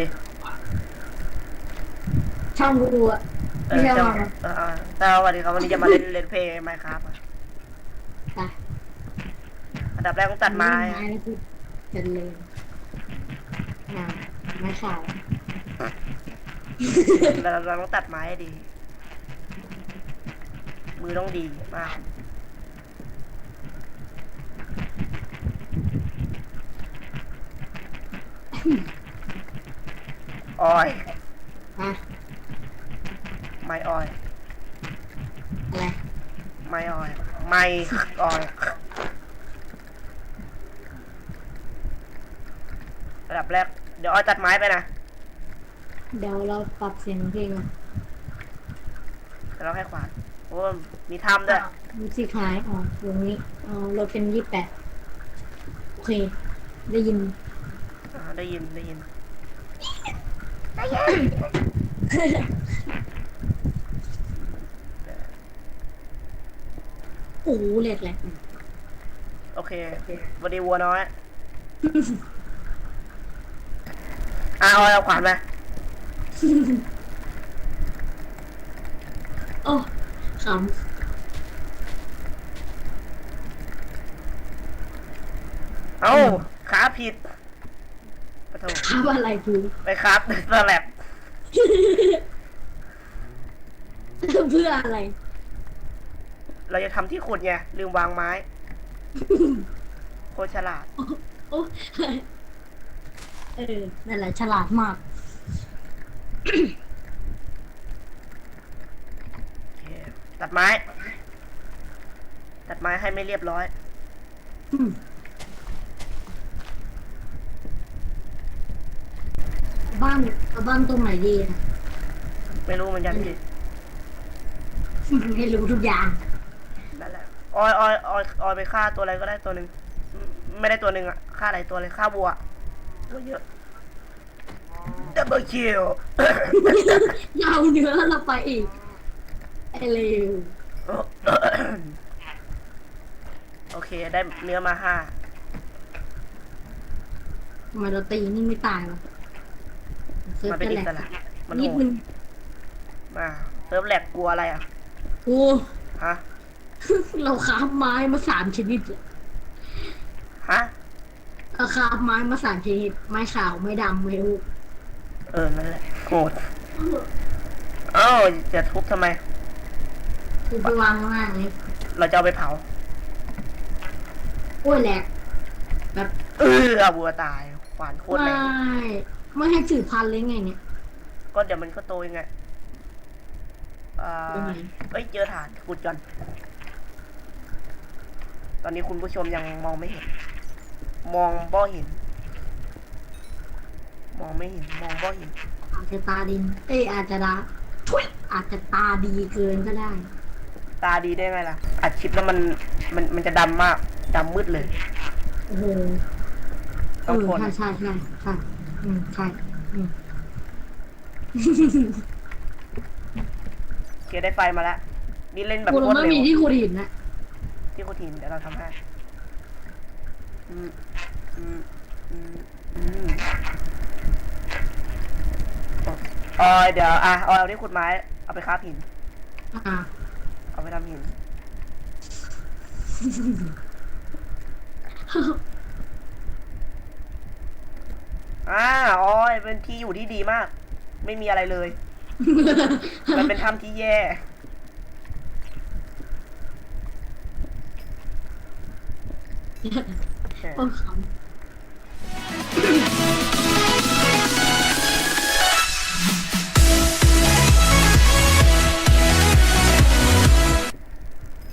ดิ ช่องกูอะเอไม่อใช่จะว่าไงเออเออสวัสดีครับวันนี้จะมาเล่นเล่นเพลงไมค์ครับไปอันดับแรกต้องตัดไม้ไม้แล้วกูจะเลยงานไม้ขาวเราเราต้องตัดไม้ให้ดี มือต้องดีมาก ออยอะไม้ออย อะไรไม้ออย ไม้ออยอันดับแรก เดี๋ยวออยตัดไม้ไปนะเดี๋ยวเราปรับเสียงเพลงอะเดี๋ยวเราให้ขวานโอ้มีถ้ำด้วยมิวสิกหายอ๋อตรงนี้อ๋อเราเป็นยี่สิบแปดโอเค ได้ยินอ่าได้ยินได้ยิน โอ้โหเล็ดแหละโอเควันดีวัวน้อยอ่าเอาเอาขวานมาโอ้ขเอ้าขาผิดปะ โถำครับอะไรกูไปครับสแลบเพื่ออะไร เราจะทำที่ขุดไงลืมวางไม้ โคตรฉลาด โอ้เออ นั่นแหละฉลาดมากโอเคตัดไม้ ตัดไม้ให้ไม่เรียบร้อย อืม บ้านเอาบ้านตรงไหนดีนะไม่รู้เหมือนกันพี่ให้รู้ทุกอย่างนั่นแหละออยออยออยออยไปฆ่าตัวอะไรก็ได้ตัวหนึ่งอืมไม่ได้ตัวหนึ่งอะฆ่าหลายตัวเลยฆ่าวัวตัวเยอะดับเบิลคิวยาวเนื้อเราไปอีกไอเลวโอเคได้เนื้อมาห้าทำไมเราตีนี่ไม่ตายวะ เซิร์ฟมันเป็นจะอิแหลสระกมันนิดโหนึดงมาเซิร์ฟแหลกกลัวอะไรอะโอ้ฮะเราคาบไม้มาสามชนิดเลยฮะเราคาบไม้มาสามชนิด ไม้ขาว ไม้ดำไม้อุกเออนั่นแหละโหดเอ้าจะทุบทำไม คือไปวางข้างล่างนี้เราจะเอาไปเผา โอ้ยแหลกแบบเออเอาวัวตายขวานโคตรไม่แรง ไม่ให้สืบพันธุ์เลยไงเนี่ยก็เดี๋ยวมันก็โตยังไงอ่ายังไงเอ้ยเจอฐานขุดก่อน ตอนนี้คุณผู้ชมยังมองไม่เห็น มองบ่เห็น มองไม่เห็น มองบ่เห็น อาจจะตาดิน เอ้ยอาจจะดาทุยอาจจะตาดีเกินก็ได้ ตาดีได้ไงล่ะ อัดคลิปแล้วมันมันมันจะดำมากดำมืดเลย โอ้โหเอต้องอทน ใช่ใช่ใช่ใช่ อืมใช่อืมโอเคได้ไฟมาแล้วนี่เล่นแบบกูโคเราตรไม่เร็มีวที่ขุดหินนะที่โคตรหินเดี๋ยวเราทำให้อืมอืมอืมอืมออยเดี๋ยวอะออยเอาที่ขุดไม้เอาไปคราบหิน อ่า เอาไปทำหิน อ่าออยเป็นที่อยู่ที่ดีมาก ไม่มีอะไรเลย มันเป็นถ้ำที่แย่ โอ้ขำ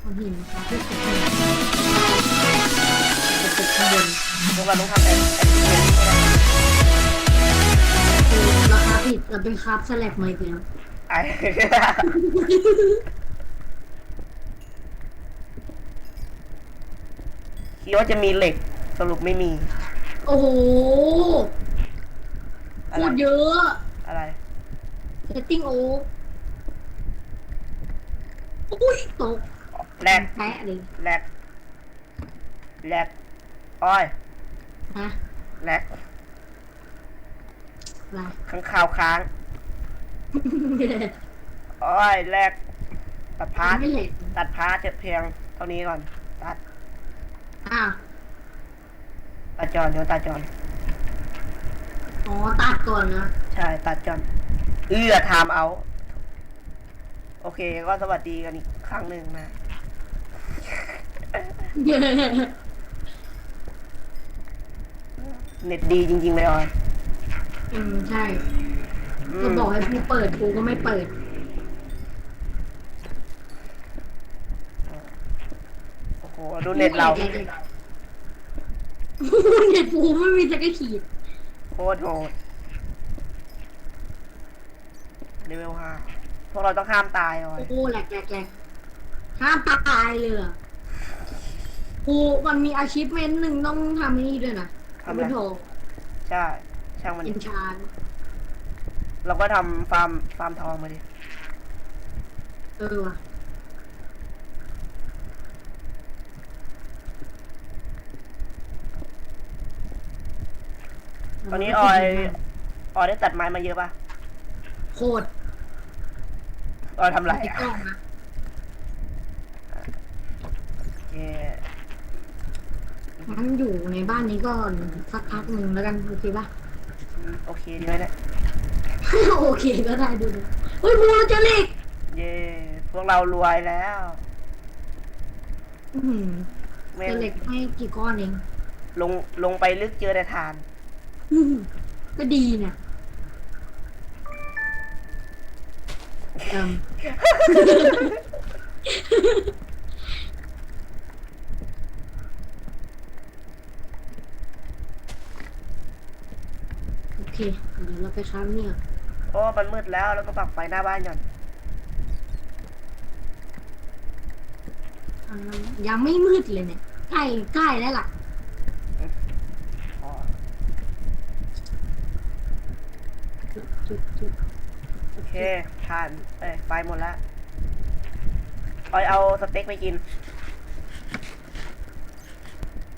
เอาหินมาครับที่สุดเลยจะติดข้างบนพวกเราต้องทำ คาผิดเราเป็นคราฟสแลบมาอีกแล้วไอ้คิดว่าจะมีเหล็กสรุปไม่มี โอ้โหอะพูไรดเยอะอะไร เซตติ้งโอ๊กอุ้ยตกแลกแปะเลยแลกแลกอ้อยฮะแลก อะไรข้างข่าวค้างโอ้ยแรกตัดพาร์ทไม่เหล็กตัดพาร์ทเจ็บเพียงเท่านี้ก่อน ตัดอะตัดจอนเดี๋ยวตัดจอนอ๋อตัดก่อนนะใช่ตัดจอนเอื้อไทม์เอา โอเค ก็สวัสดีกันอีกครั้งหนึ่งนะเน็ตดีจริง ๆ เลยออย อืมใช่อืก็มบอกให้กูเปิดกูก็ไม่เปิด โอ้โหดูเน็ตเราเน็ตกูไม่มีสักขีดโคตรโหดเลเวลห้าพวกเราต้องห้ามตายออยโอ้แหลกแหลกแหลกห้ามตายเลยเหรอกูมันมีอาชีพเมนหนึ่งต้องทำไอ้นี่ด้วยนะทำไมเป็นโถใช่ ช่างมันเอ็นชานเราก็ทำฟาร์มฟาร์มทองมาดิ เออว่ะตอนนี้ออยออยได้ตัดไม้มาเยอะปะโคตรออยทำไรติดอะกล้องนะโอเคงั้นอยู่ในบ้านนี้ก่อนสักพักหนึ่งแล้วกันโอเคปะอืม โอเคดีไหมเนี่ย โอเคก็ได้ดูดูเฮ้ยบัวเจอเหล็กเย่พวกเรารวยแล้วอื้อหือไม่เจอเหล็กให้กี่ก้อนเองลงลงไปลึกเจอแต่ฐาน อื้อหือก็ดีเนี่ยเอิ่ม เคเดี๋ยวเราไปค้าเนี่ยโอ้มันมืดแล้วแล้วก็ปักไฟหน้าบ้านก่อนอ่ายังไม่มืดเลยเนี่ยใกล้ใกล้แล้วล่ะอ๋อจุดจุดจุดโอเคฐานเอ้ยไฟหมดแล้วออยเอาสเต็กไปกิน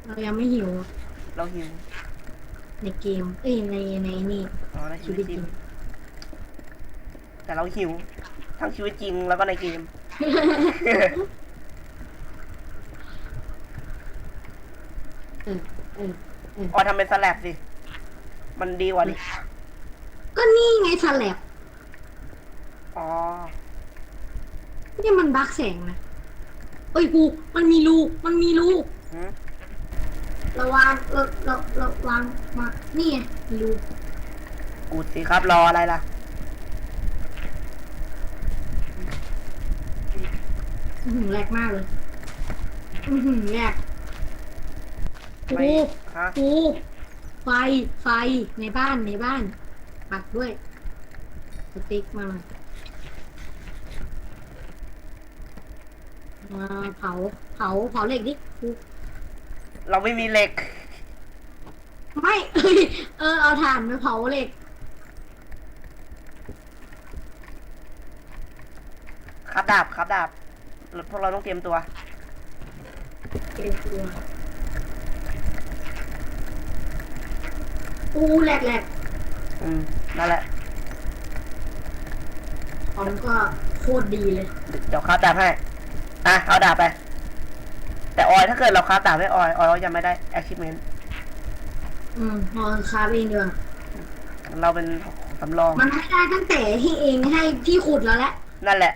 เรายังไม่หิว เราหิว ในเกม เอ้ยในในนี่ อ๋อในชีชีวิวิตตจจริริงงแต่เราหิว ทั้งชีวิตจริงแล้วก็ในเกม เออเออเออออยทำเป็นสแลบสิ มันดีกว่าดิก็นี่ไงสแลบอ๋อ นี่มันบักแสงนะเอ้ยกูมันมีลูก มันมีลูก หืมเราวางเราเราเราวางมานี่ไงมีลูกกูดสิครับรออะไรล่ะ อื้อหือแรกมากเลย อือหือแรกไม่กูฮะกูไฟ ไฟ ในบ้าน ในบ้าน ปักด้วย สติ๊กมาหน่อยมาเผา เผา เผาเหล็กดิกู เราไม่มีเหล็ก ไม่เอ้ยเออเอาถ่านไปเผาเหล็กครับดาบครับดาบพวกเราต้องเตรียมตัวเตรียมตัวอู้แหลกแหลกอืมนั่นแหละของก็โคตรดีเลย เดี๋ยวครับดาบให้ อะเอาดาบไป แต่ออยถ้าเกิดเราครับดาบให้ออยออยยังไม่ได้ achievement อืมพอคาบเองดีกว่าเราเป็นสำรอง มันให้ได้ตั้งแต่ที่เองให้ที่ขุดแล้วแหละ นั่นแหละ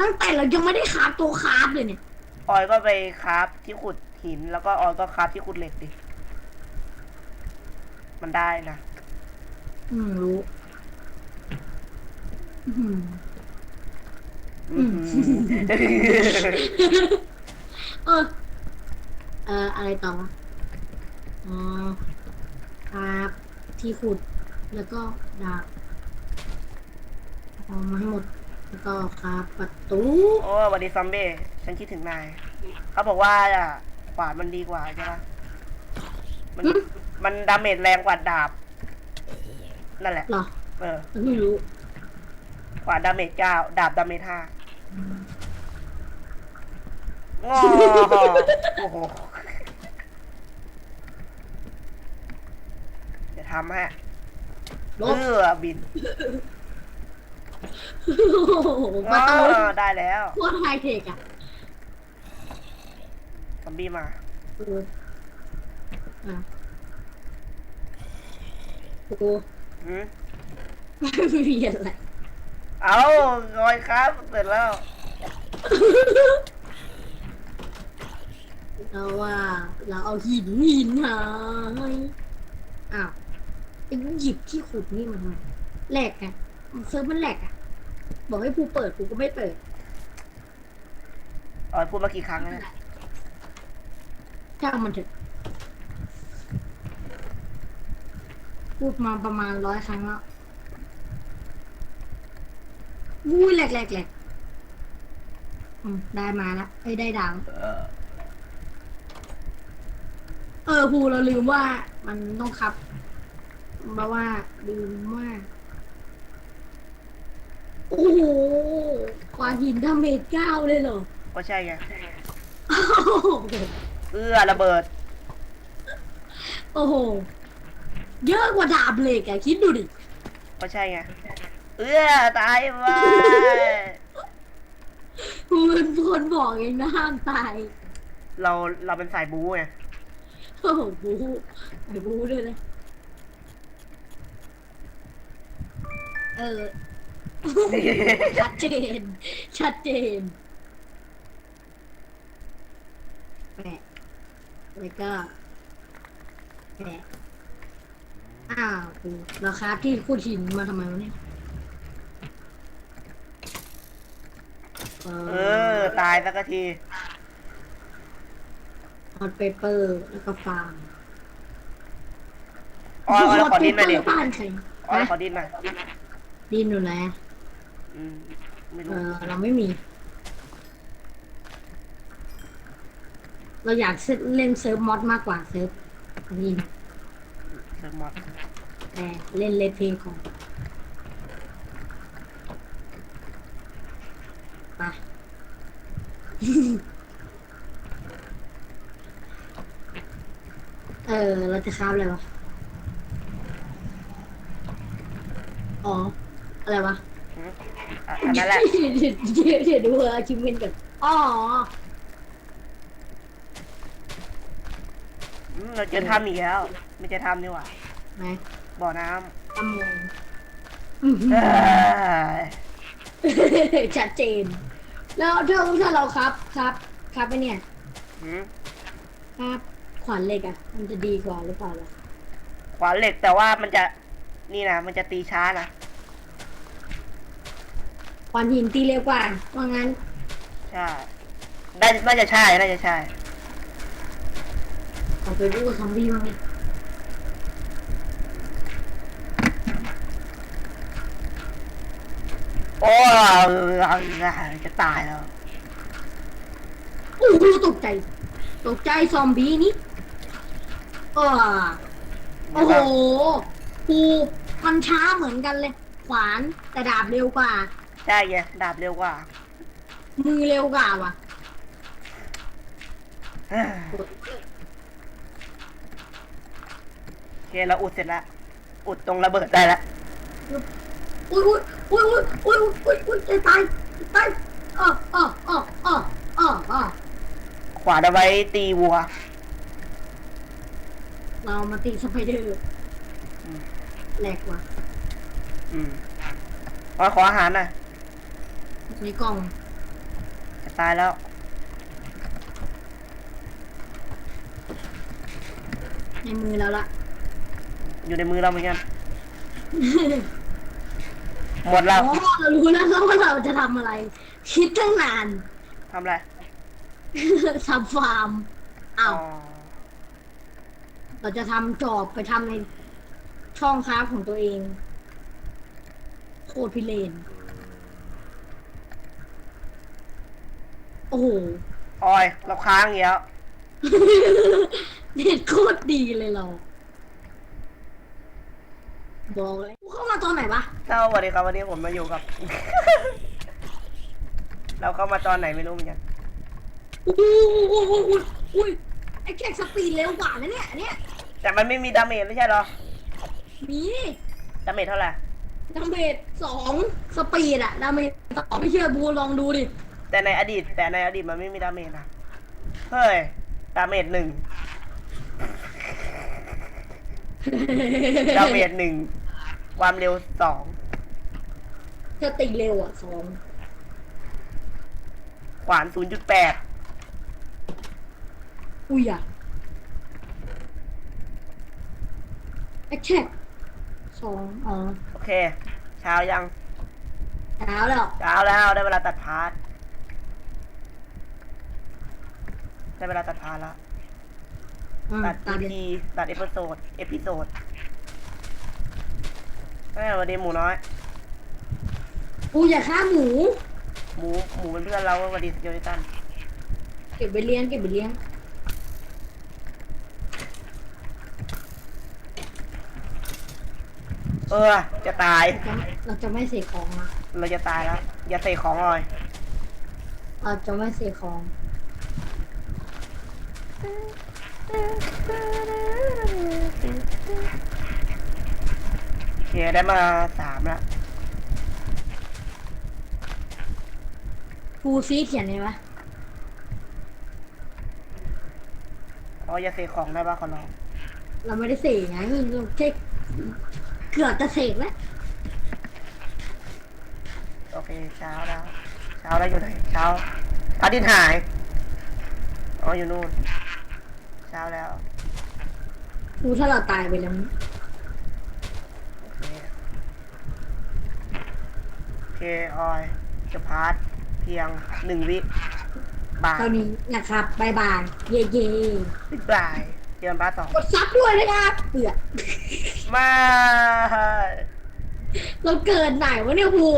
ตั้งแต่เรายังไม่ได้คาบตัวคาบเลยเนี่ย ออยก็ไปคราฟที่ขุดหิน แล้วก็ออยก็คราฟที่ขุดเหล็กดิ มันได้นะ อืมรู้ อืมอืม เออเอ่ออะไรต่อวะอ๋อคาบที่ขุด แล้วก็ดาบเอามาให้หมด แล้วก็คาบประตู โอ้สวัสดีซัมเบ้ฉันคิดถึงนายเขาบอกว่าอะขวานมันดีกว่าใช่ปะมันอืมมันดาเมจแรงกว่าดาบ นั่นแหละ เหรอ เออ ไม่รู้ ขวานดาเมจเก้าดาบดาเมจห้า งอโอ้โหเดี๋ยวททำให้ลเอบ อบินโอ้โหประตูอ๋อได้แล้วโคตรไฮเทคอะซอมบี้มาโอ้โหอะโอ้โหหืม ไม่มีอะไร เอางอยครับเสร็จแล้ว เราว่าเราเอาหินหินหายอ้าวไอ้หยิบที่ขุดนี่มันทำไมแหลกอะเซิร์ฟมันแหลกอะบอกให้ผู้เปิดกูก็ไม่เปิดอ๋อพูดมากี่ครั้งแล้วเนี่ยช่างมันเถอะพูดมาประมาณร้อยครั้งแล้ว วุ้ยแหลกแหลกแหลกอืมได้มาละเอ้ยได้ดาวเออเออภูเราลืมว่ามันต้องครับเพราะว่าลืมว่าโอ้โหควานหินดาเมจเก้าเลยเหรอก็ใช่ไง โอ้โหเอื้อระเบิด โอ้โห เยอะกว่าดาบเหล็กอะคิดดูดิ ก็ใช่ไง เอื้อตายไปมันคนบอกเองนะห้ามตายเราเราเป็นสายบู๊ไงโอ้โหบูไอ้บูด้วยนะเออ ชัดเจน ชัดเจนแปะแล้วก็แปะอ้าวกูราคาที่คูดหินมาทำไมวะเนี่ย เอเออ ตายสักทีฮอตเปเปอร์แล้วก็ฟาร์มอ๋ออ๋อเราขอดินหน่อยดิบ้านใครอ๋อเรานะขอดินหน่อยดินอยู่ไหนอืมไม่เอรู้อเราไม่มี เราอยากเล่นเซิร์ฟมอดมากกว่าเซิร์ฟนี่นะเซิร์ฟมอดแต่เล่นเลทเพลย์ของไป เออ เราจะค้าบอะไรวะ อ๋อ อะไรวะอืมอะอันนั้นแหละเดี๋ยวเดี๋ยวเดี๋ยวดูอาชิมเมนก่อนอ๋อ อืมเราเจอทำอีกแล้ว ไม่เจะทำนี่หว่าไหนบ่อน้ตำมงำเอ้ยชัดเจน แล้วถ้าถ้าเราครับครับครับไปเนี่ยหืมครับขวานเหล็กอะมันจะดีกว่าหรือเปล่าล่ะขวานเหล็กแต่ว่ามันจะนี่นะมันจะตีช้านะขวานหินตีเร็วกว่าว่างั้นใช่ได้น่าจะใช่น่าจะใช่เอาไปรู้กับซอมบี้บ้างดิ โอ้ยจะตายแล้วโอ้โหตกใจ ตกใจซอมบี้นี่เออโอ้โหปูมันช้าเหมือนกันเลย ขวานแต่ดาบเร็วกว่า ใช่ไงดาบเร็วกว่า มือเร็วกว่าว่ะเอ้ยโอเคเราอุดเสร็จแล้วอุดตรงระเบิดได้แล้ว อุ้ยอุ้ยอุ้ยอุ้ยอุ้ยอุ้ยอุ้ยตายตายอ๋ออ๋ออ๋ออ๋ออ๋ออ๋อขวานเอาไว้ตีวัว เรามาตีสไปเดอร์อืม แหลกว่ะอืมขอขออาหารหน่อยในกล่องจะตายแล้ว ในมือแล้วล่ะ อยู่ในมือเราเหมือนกัน หมดแล้วอ๋อเรารู้แล้วว่าเราจะทำอะไร คิดตั้งนาน ทำอะไรทำฟาร์มอ้าวอ๋อเราจะทำจอบไปทำในช่องค้าของตัวเอง โคตรพิเรนโอ้โหออย เราค้างอีกแล้วเน็ตโคตรดีเลยเรา บอกเลยกูเข้ามาตอนไหนวะ สวัสดีครับวันนี้ผมมาอยู่กับ เราเข้ามาตอนไหนไม่รู้เหมือนกันอุ้ยอุ้ยอุ้ยอุ้ยอุ้ยไอ้แขกสปีดเร็วกว่านะเนี่ยอันเนี่ยแต่มันไม่มีดาเมจไม่ใช่เหรอมีดาเมจเท่าไหร่ดาเมจสองสปีดอะดาเมจสองไม่เชื่อบูลองดูดิแต่ในอดีต แต่ในอดีตมันไม่มีดาเมจนะเฮ้ยดาเมจหนึ่งดาเมจหนึ่งความเร็วสอง ถ้าตีเร็วอะสองขวานศูนย์จุดแปดอุ้ยอะแอคแท็กสองอ๋อโอเค เช้ายัง เช้าแล้วเช้าแล้วได้เวลาตัดพาร์ทได้เวลาตัดพาร์ทแล้วอืมตัด ตาเดียว EP ตัดเอพิโซด เอพิโซดเอ้ยสวันนี้หมูน้อย กูอย่าฆ่าหมู หมูหมูเป็นเพื่อนเราสวันดีสเกลิตันเก็บไปเลี้ยงเก็บไปเลี้ยงเออ จะตาย เราจะเราจะไม่เสกของนะเราจะตายแล้ว อย่าเสกของเลยเราจะไม่เสกของ โอเคได้มาสามแล้ว กูซีเขียนเลยปะอ๋ออย่าเสกของได้ปะขอร้องเราไม่ได้เสกไงเราแค่เกือบจะเสกแล้วโอเคเช้าแล้วเช้าแล้วอยู่ไหนเช้าพระอาทิตย์หายอ๋ออยู่นู่นเช้าแล้วกูถ้าเราตายไปแล้วโอเคโอเคออยจะพาร์ทเพียงหนึ่งวิบายเท่านี้นะครับบายบาย เย่เย่บ๊ายบายเจอกันพาร์ทสองกดซับด้วยนะครับเปื่อมา เราเกิดไหนวะเนี่ยภู